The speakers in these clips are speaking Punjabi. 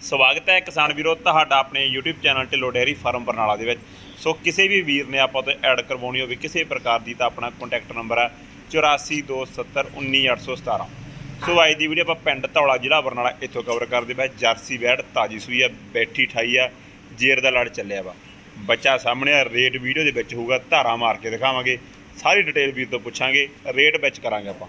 ਸਵਾਗਤ ਹੈ ਕਿਸਾਨ ਵੀਰੋ ਤੁਹਾਡਾ ਆਪਣੇ YouTube channel Dhillon dairy farm Barnala ਦੇ ਵਿੱਚ। ਸੋ ਕਿਸੇ ਵੀ ਵੀਰ ਨੇ ਆਪਾਂ ਤੋਂ ਐਡ ਕਰਵਾਉਣੀ ਹੋਵੇ ਕਿਸੇ ਪ੍ਰਕਾਰ ਦੀ ਤਾਂ ਆਪਣਾ ਕੰਟੈਕਟ ਨੰਬਰ ਹੈ 8427191817 ਸੋ ਅੱਜ ਦੀ ਵੀਡੀਓ ਆਪਾਂ ਪਿੰਡ ਧੌਲਾ ਜ਼ਿਲ੍ਹਾ ਬਰਨਾਲਾ ਇੱਥੋਂ ਕਵਰ ਕਰਦੇ ਪਏ ਜਰਸੀ ਵੈੜ, ਤਾਜੀ ਸੂਈ ਆ ਬੈਠੀ ਠਾਈ ਆ ਜੇਰ ਦਾ ਲੜ ਚੱਲਿਆ ਵਾ। ਬੱਚਾ ਸਾਹਮਣੇ ਆ ਰੇਟ ਵੀਡੀਓ ਦੇ ਵਿੱਚ ਹੋਊਗਾ, ਧਾਰਾ ਮਾਰ ਕੇ ਦਿਖਾਵਾਂਗੇ। ਸਾਰੀ ਡਿਟੇਲ ਵੀਰ ਤੋਂ ਪੁੱਛਾਂਗੇ ਰੇਟ ਵਿੱਚ ਕਰਾਂਗੇ ਆਪਾਂ।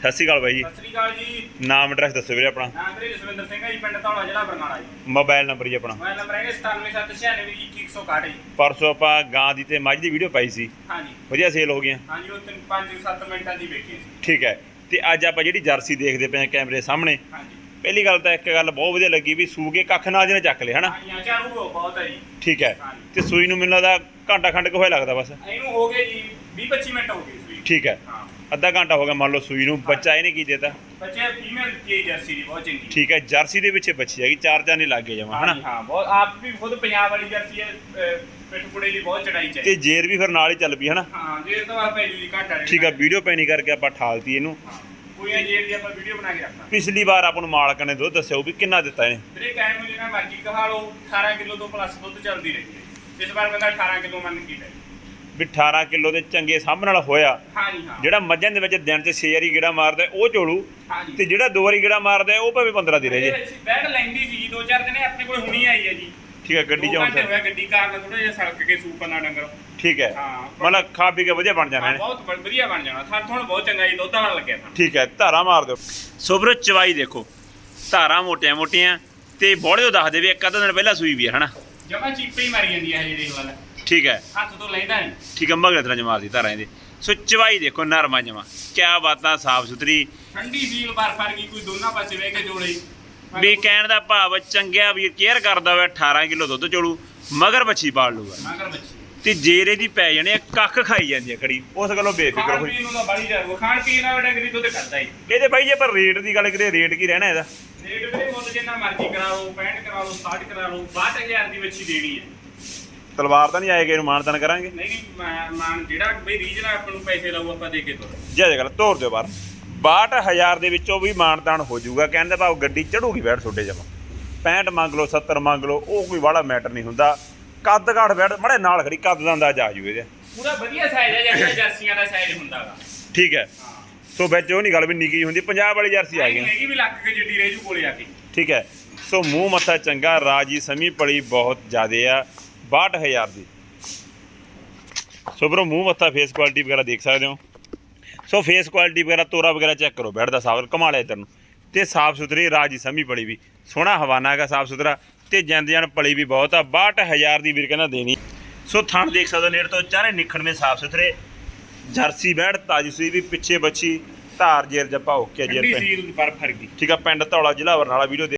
ਸਤਿ ਸ਼੍ਰੀ ਅਕਾਲ ਬਾਈ ਜੀ। ਸਤਿ ਸ੍ਰੀ ਅਕਾਲ ਜੀ। ਨਾਮ ਐਡਰੈਸ ਦੱਸੋ ਵੀਰੇ ਆਪਣਾ। ਨਾਮ ਵੀਰੇ ਜਸਵਿੰਦਰ ਸਿੰਘ ਹੈ ਜੀ ਪਿੰਡ ਧੌਲਾ ਜ਼ਿਲ੍ਹਾ ਬਰਨਾਲਾ ਜੀ। ਮੋਬਾਈਲ ਨੰਬਰ ਜੀ ਆਪਣਾ। ਮੋਬਾਈਲ ਨੰਬਰ ਹੈਗਾ 9776922161 ਜੀ। ਪਰਸੋਂ ਆਪਾਂ ਗਾਂ ਦੀ ਤੇ ਮੱਝ ਦੀ ਵੀਡੀਓ ਪਾਈ ਸੀ। ਹਾਂਜੀ। ਵਧੀਆ ਸੇਲ ਹੋ ਗਈਆਂ। ਹਾਂਜੀ ਉਹ 5-7 ਮਿੰਟਾਂ ਦੀ ਵੇਖੀ ਸੀ। ਠੀਕ ਹੈ। ਤੇ ਅੱਜ ਆਪਾਂ ਜਿਹੜੀ ਜਰਸੀ ਦੇਖਦੇ ਪਏ ਆ ਕੈਮਰੇ ਸਾਹਮਣੇ। ਹਾਂਜੀ। ਪਹਿਲੀ ਗੱਲ ਤਾਂ ਇੱਕ ਗੱਲ ਬਹੁਤ ਵਧੀਆ ਲੱਗੀ ਵੀ ਸੂ ਕੇ ਕੱਖ ਨਾਲ ਜਿਹਨੇ ਚੱਕ ਲਿਆ ਹਨਾ? ਹਾਂਜੀ ਝਾੜੂ ਬਹੁਤ ਹੈ ਜੀ। ਠੀਕ ਹੈ। ਤੇ ਸੂਈ ਨੂੰ ਮੈਨੂੰ ਲੱਗਦਾ ਘੰਟਾ ਖੰਡ ਕੁ ਹੋਇਆ ਲੱਗਦਾ ਬਸ। ਇਹਨੂੰ ਹੋ ਗਏ ਜੀ 20-25 ਮਿੰਟ ਹੋ ਗਏ ਸੂਈ ਠੀਕ ਹੈ। ਹਾਂ। ਅੱਧਾ ਘੰਟਾ ਹੋ ਗਿਆ ਮੰਨ ਲਓ ਸੂਈ ਨੂੰ ਬੱਚਾ ਇਹਨੇ ਕੀ ਦਿੱਤਾ। ਬੱਚੇ ਫੀਮੇਲ ਕੀ ਜਰਸੀ ਦੀ ਬਹੁਤ ਚੰਗੀ। ਠੀਕ ਹੈ ਜਰਸੀ ਦੇ ਪਿੱਛੇ ਬੱਚੀ ਹੈਗੀ ਚਾਰ ਨਹੀਂ ਲੱਗੇ ਜਾਵਾਂ ਹਾਂਜੀ, ਹਨਾ? ਹਾਂ ਬਹੁਤ ਆਪ ਵੀ ਖੁਦ ਪੰਜਾਬ ਵਾਲੀ ਜਰਸੀ ਹੈ ਅਹ, ਪਿੱਠ ਪੁੜੇ ਦੀ ਬਹੁਤ ਚੜਾਈ ਤੇ ਚਾਹੀਦੀ ਜੇਰ ਵੀ ਫਿਰ ਨਾਲ ਹੀ ਚੱਲ ਪਈ ਹਨਾ? ਹਾਂ ਜੇ ਤਾਂ ਆ ਪੈ ਜੀ ਘਾਟਾ ਠੀਕ ਹੈ ਵੀਡੀਓ ਪੈਣੀ ਕਰਕੇ ਆਪਾਂ ਠਾਲਤੀ ਇਹਨੂੰ। ਕੋਈ ਜੇ ਦੀ ਆਪਾਂ ਵੀਡੀਓ ਬਣਾ ਕੇ ਰੱਖਾਂ ਪਿਛਲੀ ਵਾਰ ਆਪਾਂ ਨੂੰ ਮਾਲਕ ਨੇ ਦੁੱਧ ਦੱਸਿਆ ਉਹ ਵੀ ਕਿੰਨਾ ਦਿੱਤਾ ਇਹਨੇ? ਵੀਰੇ ਟਾਈਮ ਨੂੰ ਜਿੰਨਾ ਮਰਜ਼ੀ ਕਹਾ ਲਓ 18 ਕਿਲੋ ਤੋਂ ਪਲੱਸ ਦੁੱਧ ਚੱਲਦੀ ਰਹੀ। ਹੈ ਇਸ ਵਾਰ ਬੰਦਾ 18 ਕਿਲੋ ਮੰਨ ਕੇ ਲੈ ਵੀ 18 ਕਿਲੋ ਦੇ ਚੰਗੇ ਸਾਹਮਣੇ ਨਾਲ ਹੋਇਆ। ਹਾਂਜੀ ਹਾਂ। ਜਿਹੜਾ ਮੱਝਾਂ ਦੇ ਵਿੱਚ ਦਿਨ 'ਚ 6 ਵਾਰੀ ਗੇੜਾ ਮਾਰਦਾ ਉਹ ਝੋਲੂ। ਹਾਂਜੀ। ਤੇ ਜਿਹੜਾ ਦੋ ਵਾਰੀ ਗੇੜਾ ਮਾਰਦਾ ਉਹ ਭਾਵੇਂ 15 ਦੀ ਰਹੇ ਜੇ। ਬੈਡ ਲੈਂਦੀ ਸੀ ਦੋ ਚਾਰ ਦਿਨੇ ਆਪਣੇ ਕੋਲ ਹੁਣੀ ਆਈ ਹੈ ਜੀ। ਠੀਕ ਹੈ ਗੱਡੀ 'ਚ ਦੋ ਹੁਣ ਘੰਟੇ ਹੋਇਆ ਗੱਡੀ ਕਾਰਨ ਥੋੜਾ ਜਿਹਾ ਸੜਕ ਕੇ ਸੂਪ ਨਾ ਡੰਗਰ। ਠੀਕ ਹੈ। ਹਾਂ। ਮਤਲਬ ਖਾ ਪੀ ਕੇ ਵਧੀਆ ਬਣ ਜਾਣਾ ਹਾਂ, ਇਹਨੇ। ਬਹੁਤ ਵ- ਵਧੀਆ ਬਣ ਜਾਣਾ। ਥਾਂ ਥੋੜਾ ਬਹੁਤ ਚੰਗਾ ਜੀ ਦੁੱਧ ਵਾਲਾ ਲੱਗਿਆ ਥਾਂ। ਠੀਕ ਹੈ ਧਾਰਾ ਮਾਰ ਦਿਓ। ਸੋਬਰੋ ਚਵਾਈ ਦੇਖੋ। ਧਾਰਾ ਮੋਟੀਆਂ ਮੋਟੀਆਂ ਤੇ ਬੋੜੇ ਦੱਸ ਦੇ ਵੀ ਇੱਕ ਅੱਧਾ ਦਿਨ ਪਹਿਲਾਂ ਸੂਈ ਵੀ ਹੈ ਹਨਾ? ਜਮਾ ਚੀਪੇ ਹੀ ਮਾਰੀ ਜਾਂਦੀ ਹੈ ਇਹ ਦੇਖ ਵਾਲਾ ਠੀਕ ਹੈ। ਹੱਥ ਤੋਂ ਲੈਂਦਾ ਨਹੀਂ। ਠੀਕ ਹੈ ਮਗਲੇ ਤਰ੍ਹਾਂ ਜਮਾਰਦੀ ਧਾਰਾਂ ਇਹਦੇ ਸੋ ਚਵਾਈ ਦੇਖੋ ਨਰਮਾ ਜਮਾ। ਕਿਆ ਬਾਤਾਂ ਸਾਫ਼ ਸੁਥਰੀ। ਠੰਡੀ ਸੀਲ ਬਰਫ ਵਰਗੀ ਕੋਈ ਦੋਨਾਂ ਪਾਸੇ ਵੇ ਕੇ ਜੋੜੇ। ਵੀ ਕਹਿਣ ਦਾ ਭਾਵ ਚੰਗਿਆ ਵੀ ਕੇਅਰ ਕਰਦਾ ਹੋਇਆ 18 ਕਿਲੋ ਦੁੱਧ ਚੋਲੂ ਮਗਰ ਬੱਚੀ ਪਾਲ ਲੂਗਾ। ਮਗਰ ਬੱਚੀ ਤੇ ਜੇਰੇ ਦੀ ਪੈ ਜਾਣੀ ਆ, ਕੱਖ ਖਾਈ ਜਾਂਦੀ ਆ ਖੜੀ। ਉਸ ਗੱਲੋਂ ਬੇਫਿਕਰ ਖਾਣ ਹੋਈ। ਪੀਣ ਨੂੰ ਤਾਂ ਬੜੀ ਜਾ ਖਾਣ ਪੀਣ ਨਾਲ ਡੰਗਰੀ ਦੁੱਧ ਕਰਦਾ ਹੀ। ਇਹਦੇ ਬਾਈ ਜੇ ਆਪਾਂ ਰੇਟ ਦੀ ਗੱਲ ਕਰੀਏ ਰੇਟ ਕੀ ਰਹਿਣਾ ਇਹਦਾ? ਰੇਟ ਵੀਰੇ ਮੁੱਲ ਜਿੰਨਾ ਮਰਜ਼ੀ ਕਰਾ ਲਓ 65 ਕਰਾ ਲਓ 60 ਕਰਾ ਲਓ 62000 ਦੀ ਵੱਛੀ ਦੇਣੀ ਹੈ। ਤਲਵਾਰ ਤਾਂ ਨਹੀਂ ਆਏਗਾ ਇਹਨੂੰ ਮਾਨਤਨ ਕਰਾਂਗੇ। ਨਹੀਂ ਨਹੀਂ ਮਾ- ਮਾਨ ਜਿਹੜਾ ਬਈ ਰੀਜ ਨਾਲ ਆਪਾਂ ਨੂੰ ਪੈਸੇ ਲਾਊ ਆਪਾਂ ਦੇ ਕੇ ਤੋਰ। ਜੈ ਜੈ ਗੱਲ ਤੋਰ ਦਿਓ ਬਾਹਰ। 62000 ਦੇ ਵਿੱਚੋਂ ਵੀ ਮਾਨਤਾਨ ਹੋ ਜਾਊਗਾ। ਕਹਿਣ ਦਾ ਭਾਵ ਗੱਡੀ ਚੜੂਗੀ ਬੈਠ ਛੋਟੇ ਜਮਾ। 65 ਮੰਗ ਲਓ 70 ਮੰਗ ਲਓ ਉਹ ਕੋਈ ਵਾਲਾ ਮੈਟਰ ਨਹੀਂ ਹੁੰਦਾ। ਕੱਦ ਕਾਠ ਬੈਠ ਮੜੇ ਨਾਲ ਖੜੀ ਕੱਦ ਦਾ ਅੰਦਾਜ਼ ਆ ਜੂ ਇਹਦੇ। ਪੂਰਾ ਵਧੀਆ ਸਾਈਜ਼ ਹੈ ਜਿਹੜਾ ਜਰਸੀਆਂ ਦਾ ਸਾਈਜ਼ ਹੁੰਦਾਗਾ ਠੀਕ ਹੈ। ਹਾਂ। ਸੋ ਵਿੱਚ ਉਹ ਨਹੀਂ ਗੱਲ ਵੀ ਨਿੱਕੀ ਹੁੰਦੀ ਪੰਜਾਬ ਵਾਲੀ ਜਰਸੀ ਆ ਗਈ। ਹੈਗੀ ਵੀ ਲੱਖ ਕੇ ਜਿੱਡੀ ਰਹਿ ਜੂ ਕੋਲੇ ਆ ਕੇ। ਠੀਕ ਹੈ। ਸੋ ਮੂੰਹ ਮੱਥਾ ਚੰਗਾ ਰਾਜੀ ਸਮੀ ਪੜੀ ਬਹੁਤ ਜ਼ਿਆਦੇ ਆ। 62000 ਦੀ। ਸੋ ਬਰੋ ਮੂੰਹ ਮੱਥਾ ਫੇਸ ਕੁਆਲਿਟੀ ਵਗੈਰਾ ਦੇਖ ਸਕਦੇ ਹੋ। ਸੋ ਫੇਸ ਕੁਆਲਿਟੀ ਵਗੈਰਾ ਤੋਰਾ ਵਗੈਰਾ ਚੈੱਕ ਕਰੋ ਬੈਠ ਦਾ ਸਾਫ਼ ਕਮਾ ਲਿਆ ਇੱਧਰ ਨੂੰ। ਤੇ ਸਾਫ਼ ਸੁਥਰੀ ਰਾਜੀ ਸਮੀ ਪੜੀ ਵੀ। ਸੋਹਣਾ ਹਵਾਨਾ ਹੈਗਾ ਸਾਫ਼ ਸੁਥਰਾ ਤੇ ਜੰਦ ਜਨ ਪਲੀ ਵੀ ਬਹੁਤ ਆ। 62000 ਦੀ ਵੀਰ ਕਹਿੰਦਾ ਦੇਣੀ। ਸੋ ਥਣ ਦੇਖ ਸਕਦੇ ਹੋ ਨੇੜ ਤੋਂ ਚਾਰੇ ਨਿਖੜਵੇਂ ਸਾਫ਼ ਸੁਥਰੇ। ਜਰਸੀ ਬੈੜ ਤਾਜੀ ਸੂਈ ਵੀ ਪਿੱਛੇ ਬੱਚੀ ਧਾਰ ਜੇਰ ਜੱਪਾ ਓਕੇ ਜੇਰ ਪੈ ਠੀਕ ਆ ਪਿੰਡ ਧੌਲਾ ਜ਼ਿਲ੍ਹਾ ਬਰਨਾਲਾ ਵੀਡੀਓ